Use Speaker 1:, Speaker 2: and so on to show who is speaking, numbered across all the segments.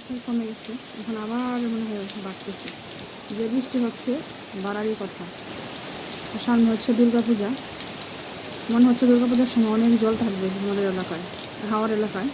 Speaker 1: অনেকটাই কমে গেছে। এখন আবার মনে হয় বাড়তেছে। যে বৃষ্টি হচ্ছে, বাড়ারই কথা। সামনে হচ্ছে দুর্গাপূজা। মনে হচ্ছে দুর্গাপূজার সময় অনেক জল থাকবে আমাদের এলাকায়, হাওয়ার এলাকায়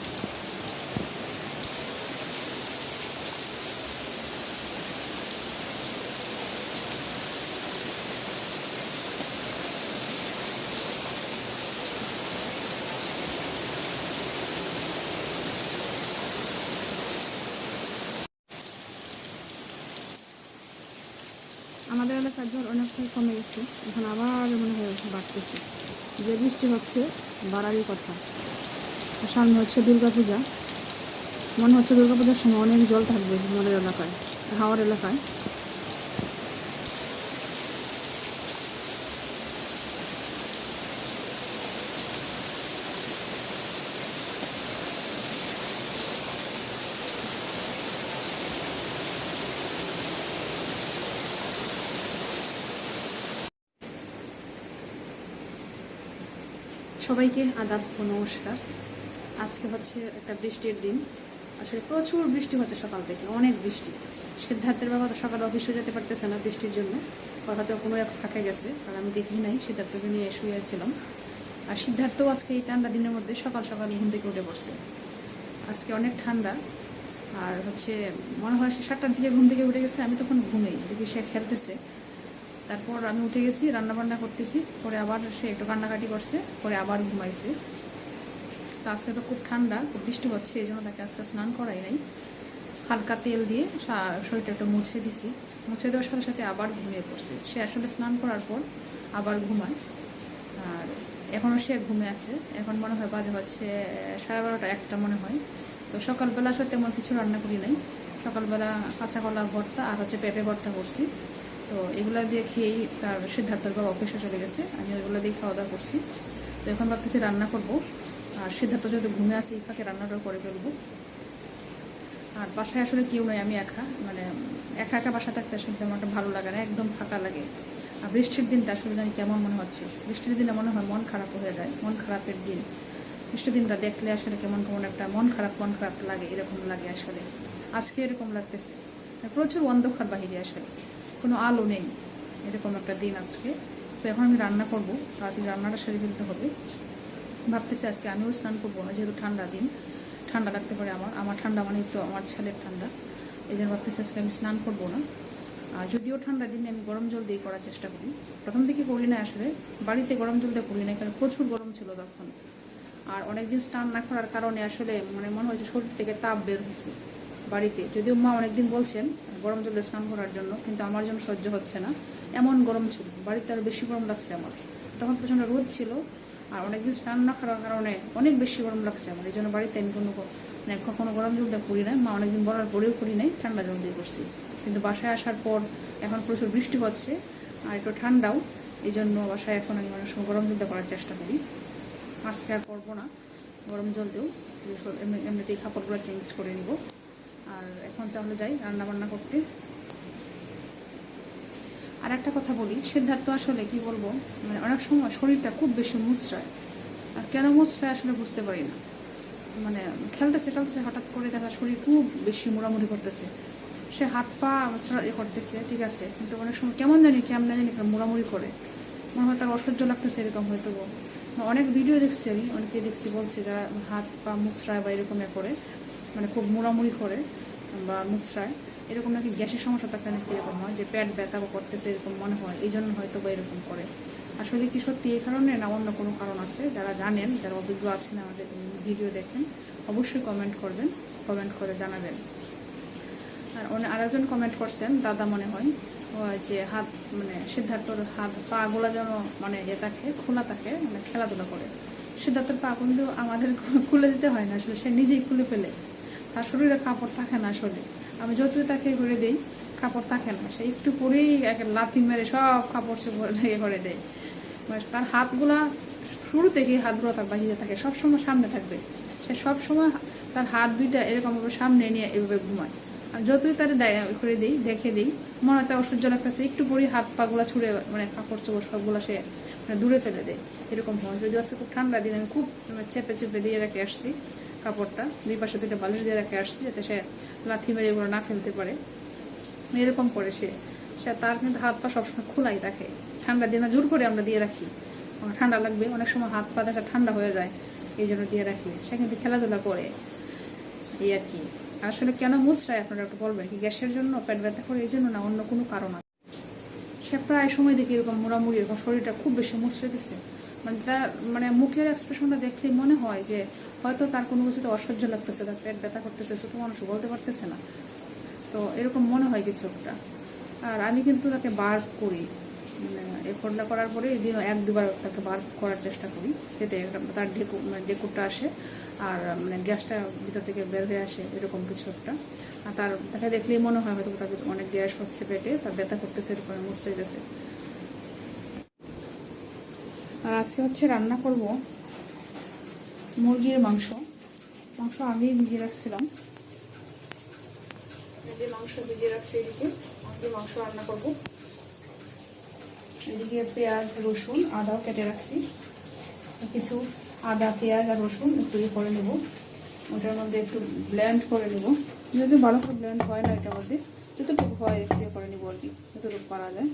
Speaker 1: আমাদের অনেকটাই কমে গেছে। এখন আবার মনে হয় বাড়তেছে। যে বৃষ্টি হচ্ছে, বাড়ারই কথা। সামনে হচ্ছে দুর্গাপূজা। মনে হচ্ছে দুর্গাপূজার সময় অনেক জল থাকবে আমাদের এলাকায়, হাওয়ার এলাকায়। সবাইকে আদাব ও নমস্কার। আজকে হচ্ছে একটা বৃষ্টির দিন। আসলে প্রচুর বৃষ্টি হচ্ছে সকাল থেকে, অনেক বৃষ্টি। সিদ্ধার্থের বাবা তো সকালে অফিসে যেতে পারতেছে না বৃষ্টির জন্য। ওর হয়তো কোনো এক ফাঁকে গেছে, আর আমি দেখি নাই, সিদ্ধার্থকে নিয়ে শুয়েছিলাম আর সিদ্ধার্থও আজকে এই ঠান্ডা দিনের মধ্যে সকাল সকাল ঘুম থেকে উঠে পড়ছে। আজকে অনেক ঠান্ডা, আর হচ্ছে মনে হয় সে সাতটার দিকে ঘুম থেকে উঠে গেছে, আমি তখন ঘুমেই দেখি সে খেলতেছে। তারপর আমি উঠে গেছি রান্না বান্না করতেছি, পরে আবার সে একটু কান্নাকাটি করছে, পরে আবার ঘুমাইছে। তো আজকে তো খুব ঠান্ডা, খুব বৃষ্টি হচ্ছে, এই জন্য তাকে আজকে স্নান করাই নাই। হালকা তেল দিয়ে শরীরটা একটু মুছে দিছি। মুছে দেওয়ার সাথে সাথে আবার ঘুমিয়ে পড়ছে। সে আসলে স্নান করার পর আবার ঘুমায়। আর এখনও সে ঘুমে আছে। এখন মনে হয় বাজে হচ্ছে সাড়ে বারোটা একটা মনে হয়। তো সকালবেলা আসলে তেমন কিছু রান্না করি নাই। সকালবেলা কাঁচা কলা ভর্তা আর হচ্ছে পেঁপে ভর্তা করছি। তো এগুলো দিয়ে খেয়েই তার সিদ্ধার্থর বাবা অফিসে চলে গেছে। আমি ওগুলো দিয়ে খাওয়া দাওয়া করছি। তো এখন ভাবতেছি রান্না করব। আর সিদ্ধার্থ যদি ঘুমে আসে এই ফাঁকে রান্নাটাও করে ফেলব। আর বাসায় আসলে কেউ নয় আমি একা। মানে একা একা বাসা থাকতে আসলে একটা ভালো লাগে না, একদম ফাঁকা লাগে। আর বৃষ্টির দিনটা আসলে জানি কেমন মনে হচ্ছে। বৃষ্টির দিনে মনে হয় মন খারাপ হয়ে যায়, মন খারাপের দিন। বৃষ্টির দিনটা দেখলে আসলে কেমন কেমন একটা মন খারাপ মন খারাপ লাগে, এরকম লাগে আসলে। আজকে এরকম লাগতেছে। প্রচুর অন্ধকার বাহিরে আসলে। কোনো আলো নেই, এরকম একটা দিন আজকে। তো এখন আমি রান্না করব, তাড়াতাড়ি রান্নাটা সেরে ফেলতে হবে। ভাবতেছি আজকে আমিও স্নান করব না, যেহেতু ঠান্ডা দিন, ঠান্ডা লাগতে পারে আমার। আমার ঠান্ডা মানেই তো আমার ছেলের ঠান্ডা। এই জন্য ভাবতেছি আজকে আমি স্নান করব না। আর যদিও ঠান্ডা দিনে আমি গরম জল দিয়ে করার চেষ্টা করি, প্রথম দিকে করি না আসলে। বাড়িতে গরম জল দিয়ে করি না কারণ প্রচুর গরম ছিল তখন। আর অনেকদিন স্নান না করার কারণে আসলে মানে মনে হয়েছে শরীর থেকে তাপ বের হয়েছে বাড়িতে। যদিও মা অনেকদিন বলছেন, গরম জলে স্নান করার জন্য, কিন্তু আমার জন্য সহ্য হচ্ছে না। এমন গরম ছিল। বাড়িতে আরও বেশি গরম লাগছে আমার। তখন প্রচণ্ড রোদ ছিল, আর অনেকদিন স্নান না করার কারণে অনেক বেশি গরম লাগছে আমার। এই জন্য বাড়িতে আমি কোনো মানে কখনো গরম জল দিয়ে করি না মা অনেকদিন বলার পরেও করি নাই, ঠান্ডা জল দিয়ে করছি। কিন্তু বাসায় আসার পর এখন প্রচুর বৃষ্টি হচ্ছে, আর একটু ঠান্ডাও। এই জন্য বাসায় এখন আমি অনেক সময় গরম জল করার চেষ্টা করি। আজকে আর করব না। গরম জল দিয়েও এমনিতেই কাপড়গুলো চেঞ্জ করে নিব। আর এখন তাহলে যাই রান্না বান্না করতে। আর একটা কথা বলি, সিদ্ধার্থ আসলে কি বলব মানে অনেক সময় শরীরটা খুব বেশি মুচড়ায়। আর কেন মুচড়ায় আসলে বুঝতে পারি না। মানে খেলতেছে খেলতেছে, হঠাৎ করে দেখা শরীর খুব বেশি মোড়ামুড়ি করতেছে। সে হাত পা এ করতেছে, ঠিক আছে, কিন্তু অনেক সময় কেমন জানি কেমন জানি মোড়ামুড়ি করে। মনে হয় তার অসহ্য লাগতেছে এরকম হয়তো গো। অনেক ভিডিও দেখছি আমি, অনেকে দেখছি বলছে যারা হাত পা মুচড়ায় বা এরকম করে মানে খুব মোড়ামুড়ি করে। বা মুচড়ায়, এরকম নাকি গ্যাসের সমস্যা থাকলে নাকি এরকম হয় যে পেট ব্যথা করতেছে এরকম মনে হয় এই জন্য হয়তো বা এরকম করে। আসলে কি সত্যি এই কারণে না অন্য কোনো কারণ আছে? যারা জানেন, যারা অভিজ্ঞ আছেন, আমাদের ভিডিও দেখেন, অবশ্যই কমেন্ট করবেন কমেন্ট করে জানাবেন। আর অনে- আরেকজন কমেন্ট করছেন, দাদা মনে হয় যে হাত মানে সিদ্ধার্থর হাত, পা গুলা যেন মানে ইয়ে থাকে, খোলা থাকে মানে খেলাধুলা করে। সিদ্ধার্থের পা কিন্তু আমাদের খুলে দিতে হয় না, আসলে সে নিজেই খুলে ফেলে। তার শরীরে কাপড় থাকে না আসলে। আমি যতই তাকে করে দেই, কাপড় থাকে না। সে একটু পরেই এক লাথি মেরে সব কাপড় চোপড় ইয়ে করে দেয়। মানে তার হাতগুলা শুরু থেকেই হাতগুলো তার বাহিরে থাকে, সবসময় সামনে থাকবে। সে সবসময় তার হাত দুইটা এরকমভাবে সামনে নিয়ে এভাবে ঘুমায়। আর যতই তার করে দিই, দেখে দিই, মনে হয় তার অসহ্য লাগতেছে। একটু পরই হাত পাগুলা ছুঁড়ে মানে কাপড় চোপড় সবগুলো সে মানে দূরে ফেলে দেয়। এরকম হয়। যদি আজকে খুব ঠান্ডা দিন, আমি খুব মানে চেপে চেপে দিয়ে রেখে আসছি। কাপড়টা দুই পাশে দুইটা বালিশ দিয়ে রেখে আসছি যাতে সে লাথি মেরে এগুলো না ফেলতে পারে। এরকম করে সে সে তার কিন্তু হাত পা সবসময় খোলাই থাকে। ঠান্ডার দিনে জোর করে আমরা দিয়ে রাখি। ঠান্ডা লাগবে, অনেক সময় হাত পা দেখা ঠান্ডা হয়ে যায়, এই জন্য দিয়ে রাখি। সে কিন্তু খেলাধুলা করে। এই আর কি। আসলে কেন মুচড়ায়, আপনারা একটু বলবেন কি? গ্যাসের জন্য, পেট ব্যথা করে, এই জন্য না, অন্য কোনো কারণ আছে? সে প্রায় সময় দেখি এরকম মোড়ামুড়ি, এরকম শরীরটা খুব বেশি মুচড়ে দিছে মানে তার মানে মুখের এক্সপ্রেশনটা দেখলেই মনে হয় যে হয়তো তার কোনো কিছুতে অসহ্য লাগতেছে, তার পেট ব্যথা করতেছে ছোটো মানুষ বলতে পারতেছে না। তো এরকম মনে হয় কিছু একটা। আর আমি কিন্তু তাকে বার করি। মানে এ ফোনটা করার পরে দিনও এক দুবার তাকে বার করার চেষ্টা করি। যাতে তার ডেকু মানে ডেকুরটা আসে আর মানে গ্যাসটা ভিতর থেকে বের হয়ে আসে, এরকম কিছু একটা। আর তার তাকে দেখলেই মনে হয় হয়তো তার অনেক গ্যাস হচ্ছে পেটে, তার ব্যথা করতেছে, এরকম মুসড়ে গেছে আর আজকে হচ্ছে রান্না করব মুরগির মাংস। মাংস আগেই ভিজিয়ে রাখছিলাম। যে মাংস ভিজিয়ে রাখছি এদিকে। মুরগির মাংস রান্না করব। এদিকে পেঁয়াজ, রসুন, আদাও কেটে রাখছি। কিছু আদা, পেঁয়াজ আর রসুন একটু ইয়ে করে নেব। ওটার মধ্যে একটু ব্লেন্ড করে নেব। যদি ভালো করে ব্লেন্ড হয় না এটার মধ্যে যতটুকু হয় একটু ইয়ে করে নেব আর কি যতটুকু করা যায়।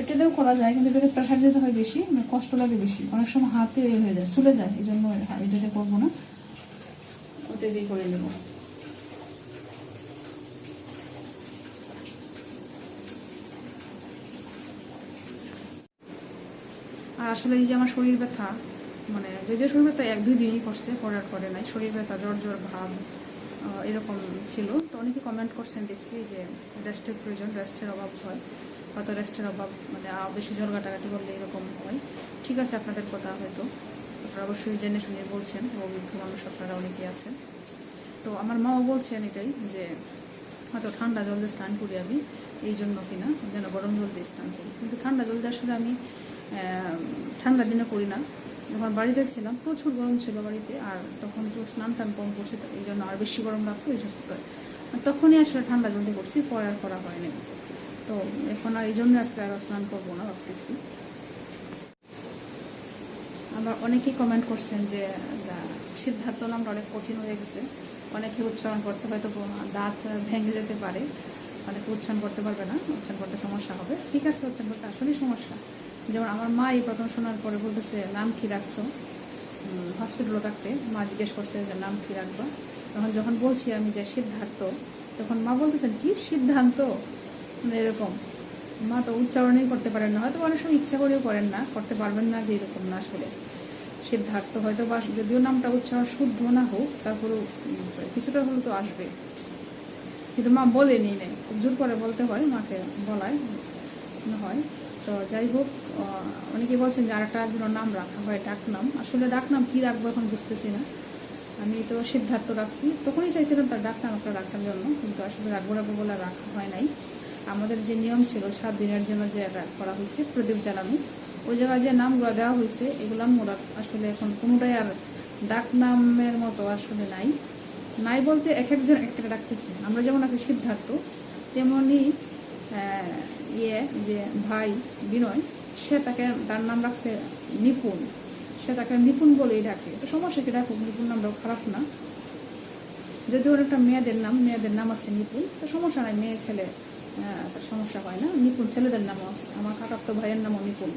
Speaker 1: এটাতেও করা যায়, কিন্তু এটাতে প্রেশার দিতে হয় বেশি মানে কষ্ট লাগে বেশি। অনেক সময় হাতে ইয়ে হয়ে যায় চলে যায় এই জন্য এটাতে করব না, ওটা দিয়ে করে নেব। আর আসলে এই যে আমার শরীর ব্যথা মানে যদিও শরীর ব্যথা এক, দুই দিনই করছে পরে করে নাই, শরীর ব্যথা, জ্বর জ্বর, ভাব এরকম ছিল। তো অনেকে কমেন্ট করছেন, দেখছি যে রেস্টের প্রয়োজন রেস্টের অভাব হয়। হয়তো রেস্টের অভাব মানে বেশি জল কাটাকাটি করলে এরকম হয়। ঠিক আছে, আপনাদের কথা হয়তো আপনারা অবশ্যই জেনে শুনে বলছেন, অভিজ্ঞ মানুষ আপনারা অনেকেই আছেন। তো আমার মাও বলছেন এটাই যে, হয়তো ঠান্ডা জল দিয়ে স্নান করি আমি, এই জন্য কিনা, যেন গরম জল দিয়ে স্নান করি। কিন্তু ঠান্ডা জল দিয়ে আসলে আমি ঠান্ডা দিনে করি না। যখন বাড়িতে ছিলাম, প্রচুর গরম ছিল বাড়িতে, আর তখন তো স্নান টান কম করছি এই জন্য আর বেশি গরম লাগতো, এই জন্য তখনই আসলে ঠান্ডা জল দিয়ে করছি, পরে আর করা হয়নি। তো এখন আর এই জন্য আজকে আর স্নান করব না ভাবতেছি। আবার অনেকেই কমেন্ট করছেন যে সিদ্ধার্থ নামটা অনেক কঠিন হয়ে গেছে। অনেকে উচ্চারণ করতে হয়তো দাঁত ভেঙে যেতে পারে। অনেকে উচ্চারণ করতে পারবে না, উচ্চারণ করতে সমস্যা হবে। ঠিক আছে, উচ্চারণ করতে আসলেই সমস্যা। যেমন আমার মা এই প্রথম শোনার পরে বলতেছে, নাম কি রাখছো? হসপিটালে থাকতে মা জিজ্ঞেস করছে যে, নাম কি রাখবা? তখন যখন বলছি আমি যে সিদ্ধার্থ, তখন মা বলতেছেন, কি সিদ্ধান্ত এরকম। মা তো উচ্চারণই করতে পারেন না, হয়তো অনেক সময় ইচ্ছা করেও করেন না, করতে পারবেন না যে এরকম না আসলে। সিদ্ধার্থ হয়তো বা যদিও নামটা উচ্চারণ শুদ্ধ না হোক, তারপরেও কিছুটা হলেও তো আসবে। কিন্তু মা বলেনি নেই খুব জোর করে বলতে হয়, মাকে বলায় হয়। তো যাই হোক অনেকে বলছেন যে আরেকটা জন্য নাম রাখা হয়, ডাকনাম। আসলে ডাকনাম কী রাখব এখন বুঝতেছি না। আমি তো সিদ্ধার্থ রাখছি, তখনই চাইছিলাম তার ডাকনাম, একটা রাখার জন্য, কিন্তু আসলে রাখব রাখব বলে রাখা হয় নাই। আমাদের যে নিয়ম ছিল সাত দিনের জন্য যে করা হয়েছে প্রদীপ জ্বালানো। ওই জায়গায় যে নামগুলো দেওয়া হয়েছে এগুলো মোরা আসলে এখন কোনোটাই আর ডাক নামের মতো আসলে নাই। নাই বলতে এক একজন একটা ডাকতেছে। আমরা যেমন আছি সিদ্ধার্থ তেমনই আহ, ইয়ে যে ভাই বিনয় সে তাকে তার নাম রাখছে নিপুণ। সে তাকে নিপুণ বলেই ডাকে। তো সমস্যা কি ডাকুক? নিপুণ নামটাও খারাপ না। যদি ওর একটা মেয়েদের নাম মেয়েদের নাম আছে নিপুণ। তো সমস্যা নাই মেয়ে ছেলে সমস্যা হয় না। নিপুণ, ছেলেদের নামও আছে। আমার তো ভাইয়ের নামও নিপুণ।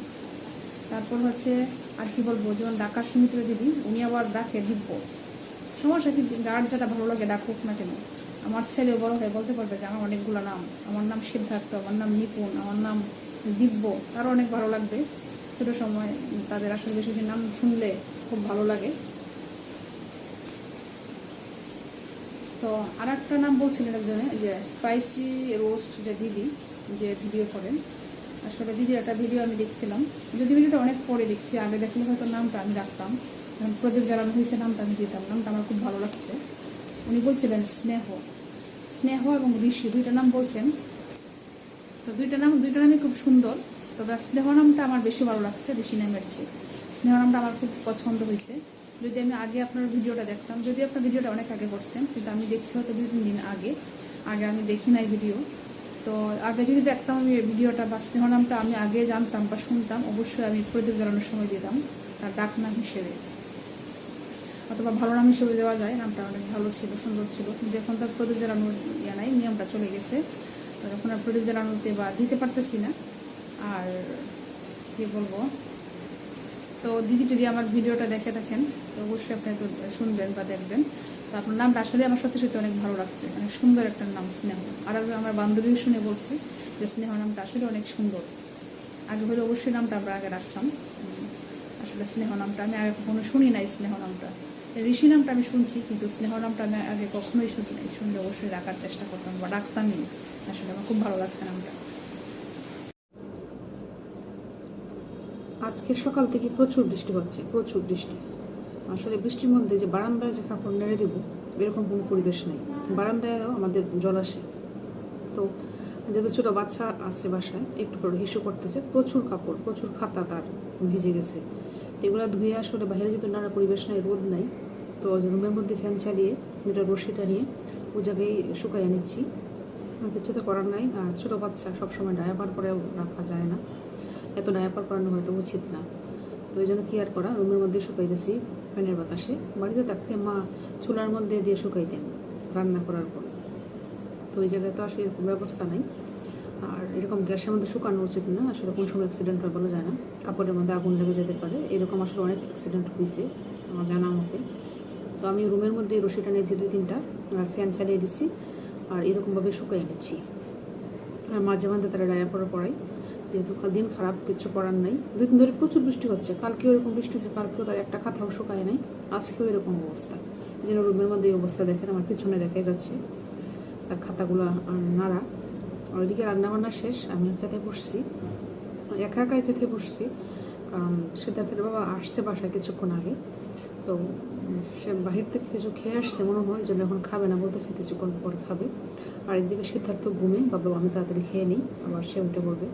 Speaker 1: তারপর হচ্ছে, আর কি বলব, যেমন ডাকার সুমিত্র দিদি, উনি আবার ডাকে দিব্য। সমস্যা কি? গার্ড যেটা ভালো লাগে, ডাকুক না কেন? আমার ছেলে বড় হয়ে বলতে পারবে যে, আমার অনেকগুলো নাম। আমার নাম সিদ্ধার্থ, আমার নাম নিপুণ, আমার নাম দিব্য। তারও অনেক ভালো লাগবে। ছোটো সময় তাদের আসলে বেশি নাম শুনলে খুব ভালো লাগে। তো আর একটা নাম বলছিলেন একজনে যে স্পাইসি রোস্ট যে দিদি, যে ভিডিও করেন, আসলে দিদির একটা ভিডিও আমি দেখছিলাম। যদি ভিডিওটা অনেক পরে দেখছি, আগে দেখলে হয়তো নামটা আমি রাখতাম। প্রদীপ জ্বালানো হয়েছে, নামটা আমি দিতাম। নামটা আমার খুব ভালো লাগছে। উনি বলছিলেন স্নেহ। স্নেহ এবং ঋষি দুইটা নাম বলছেন। তো দুইটা নাম, দুইটা নামই খুব সুন্দর। তবে স্নেহ নামটা আমার বেশি ভালো লাগছে, ঋষি নামের চেয়ে। স্নেহ নামটা আমার খুব পছন্দ হয়েছে। যদি আমি আগে আপনার ভিডিওটা দেখতাম, যদি আপনার ভিডিওটা অনেক আগে করছেন, কিন্তু আমি দেখছি হয়তো দুই, তিন দিন আগে আগে আমি দেখি নাই ভিডিও। তো আগে যদি দেখতাম আমি ভিডিওটা বা স্নেহ নামটা আমি আগে জানতাম বা শুনতাম, অবশ্যই আমি প্রদীপ জ্বালানোর সময় দিতাম, তার ডাক নাম হিসেবে। অথবা ভালো নাম হিসেবে দেওয়া যায়, নামটা অনেক ভালো ছিল, সুন্দর ছিল। কিন্তু এখন তো প্রদীপ জ্বালানোর ইয়ে নাই, নিয়মটা চলে গেছে। এখন আর প্রদীপ জ্বালানোতে বা দিতে পারতেছি না। আর কি বলব? তো দিদি যদি আমার ভিডিওটা দেখে থাকেন অবশ্যই আপনি শুনবেন বা দেখবেন। তো আপনার নামটা আসলে আমার সত্যি সত্যি অনেক ভালো লাগছে। অনেক সুন্দর একটা নাম, স্নেহ। আর একজন আমার বান্ধবীও শুনে বলছে যে স্নেহ নামটা আসলে অনেক সুন্দর। আগে হলে অবশ্যই নামটা আমরা আগে রাখতাম। আসলে স্নেহ নামটা আমি আগে কখনো শুনি নাই, স্নেহ নামটা। ঋষি নামটা আমি শুনছি, কিন্তু স্নেহ নামটা আমি আগে কখনোই শুনি নাই। শুনলে অবশ্যই রাখার চেষ্টা করতাম বা রাখতামই। আসলে আমার খুব ভালো লাগছে নামটা। আজকে সকাল থেকে প্রচুর বৃষ্টি হচ্ছে, প্রচুর বৃষ্টি। আসলে বৃষ্টির মধ্যে যে বারান্দায় যে কাপড় নেড়ে দেবো, এরকম কোনো পরিবেশ নেই। বারান্দায়ও আমাদের জল আসে। তো যেহেতু ছোটো বাচ্চা আছে বাসায়, একটু করে হিসু করতেছে, প্রচুর কাপড়, প্রচুর খাতা তার ভিজে গেছে। তো এগুলো ধুয়ে আসলে বাইরে যেহেতু নানা পরিবেশ নাই, রোদ নাই, তো রুমের মধ্যে ফ্যান চালিয়ে যেটা রশিটা নিয়ে ও জায়গায় শুকাইয়ে নিচ্ছি। কিছু তো করার নাই, আর ছোটো বাচ্চা সবসময় ডায়াপার করেও রাখা যায় না। এত ডায়াপার করানো হয়তো উচিত না। তো এই জন্য কি আর করা? রুমের মধ্যে শুকাই দিয়েছি ফ্যানের বাতাসে বাড়িতে থাকতে মা চুলার মধ্যে দিয়ে শুকাইতেন রান্না করার পর। তো ওই জায়গায় তো আসলে এরকম ব্যবস্থা নাই। আর এরকম গ্যাসের মধ্যে শুকানো উচিত না। আসলে কোন সময় অ্যাক্সিডেন্ট হয় বলা যায় না। কাপড়ের মধ্যে আগুন লেগে যেতে পারে। এরকম আসলে অনেক অ্যাক্সিডেন্ট হয়েছে আমার জানা মতে। তো আমি রুমের মধ্যে রশিটা নিয়েছি দুই তিনটা আর ফ্যান চালিয়ে দিছি আর এরকমভাবে শুকাই নিচ্ছি। আর মাঝে মাঝে তারা ডায়াপারও পড়াই যেহেতু দিন খারাপ, কিছু করার নাই। দুই দিন ধরে প্রচুর বৃষ্টি হচ্ছে। কালকেও এরকম বৃষ্টি হচ্ছে, কালকেও তার একটা খাতাও শুকায় নাই। আজকেও এরকম অবস্থা। এই জন্য রুমের মধ্যে এই অবস্থা দেখেন, আমার পিছনে দেখা যাচ্ছে। তার খাতাগুলো নাড়া। ওইদিকে রান্নাবান্না শেষ, আমি খেতে বসছি। একা একাই খেতে বসছি। কারণ সিদ্ধার্থের বাবা আসছে বাসায় কিছুক্ষণ আগে। তো সে বাহির থেকে কিছু খেয়ে আসছে মনে হয় যে এখন খাবে না বলতেছে কিছুক্ষণ পর খাবে। আর একদিকে সিদ্ধার্থ ঘুমে, বাবা আমি তাড়াতাড়ি খেয়ে নিই। আবার সে উঠে পড়বে।